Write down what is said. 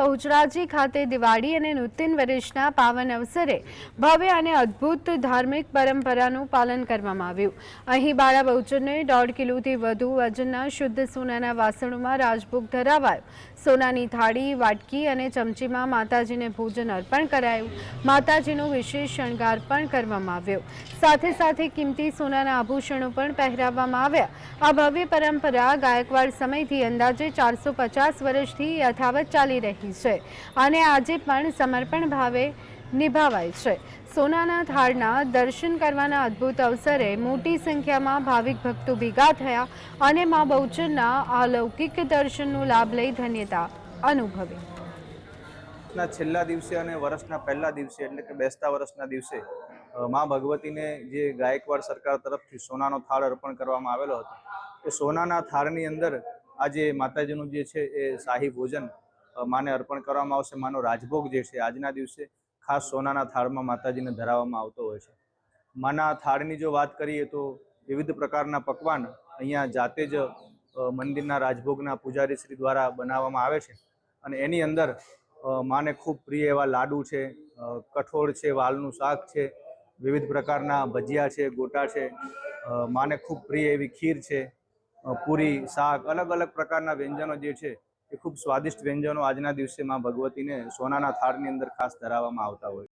બહુચરાજી ખાતે દિવાળી અને નૂતન વર્ષના પાવન અવસરે ભવ્ય અને અદ્ભુત ધાર્મિક પરંપરાનું પાલન કરવામાં આવ્યું. અહીં બાળા બહુચરને દોઢ કિલોથી વધુ વજનના શુદ્ધ સોનાના વાસણોમાં રાજભોગ ધરાવાયો. સોનાની થાળી, વાટકી અને ચમચીમાં માતાજીને ભોજન અર્પણ કરાયું. માતાજીનો વિશેષ શણગાર પણ કરવામાં આવ્યો. સાથે સાથે કિંમતી સોનાના આભૂષણો પણ પહેરાવવામાં આવ્યા. આ ભવ્ય પરંપરા ગાયકવાડ સમયથી અંદાજે ચારસો પચાસ વર્ષથી યથાવત ચાલી રહી છે. અને આજે પણ સમર્પણ ભાવે નિભાવાય છે. સોનાના થાળના દર્શન કરવાના અદ્ભુત અવસરે મોટી સંખ્યામાં ભાવિક ભક્તો ભેગા થયા અને મા બહુચરના અલૌકિક દર્શનનો લાભ લઈ ધન્યતા અનુભવી. ના, છેલ્લા દિવસે અને વર્ષના પહેલા દિવસે એટલે કે બેસતા વર્ષના દિવસે મા ભગવતીને જે ગાયકવાડ સરકાર તરફથી સોનાનો થાળ અર્પણ કરવામાં આવેલો હતો, એ સોનાના થાળની અંદર આજે માતાજીનું જે છે એ શાહી ભોજન માને અર્પણ કરવામાં આવશે. માનો રાજભોગ જે છે, આજના દિવસે ખાસ સોનાના થાળમાં માતાજીને ધરાવવામાં આવતો હોય છે. માના થાળની જો વાત કરીએ તો વિવિધ પ્રકારના પકવાન અહીંયા જાતે જ મંદિરના રાજભોગના પૂજારી શ્રી દ્વારા બનાવવામાં આવે છે. અને એની અંદર માને ખૂબ પ્રિય એવા લાડુ છે કઠોળ છે, વાલનું શાક છે, વિવિધ પ્રકારના ભજીયા છે, ગોટા છે માને ખૂબ પ્રિય એવી ખીર છે પૂરી શાક અલગ અલગ પ્રકારના વ્યંજનો જે છે એ ખૂબ સ્વાદિષ્ટ વ્યંજનો આજના દિવસે માં ભગવતીને સોનાના થાળની અંદર ખાસ ધરાવવામાં આવતા હોય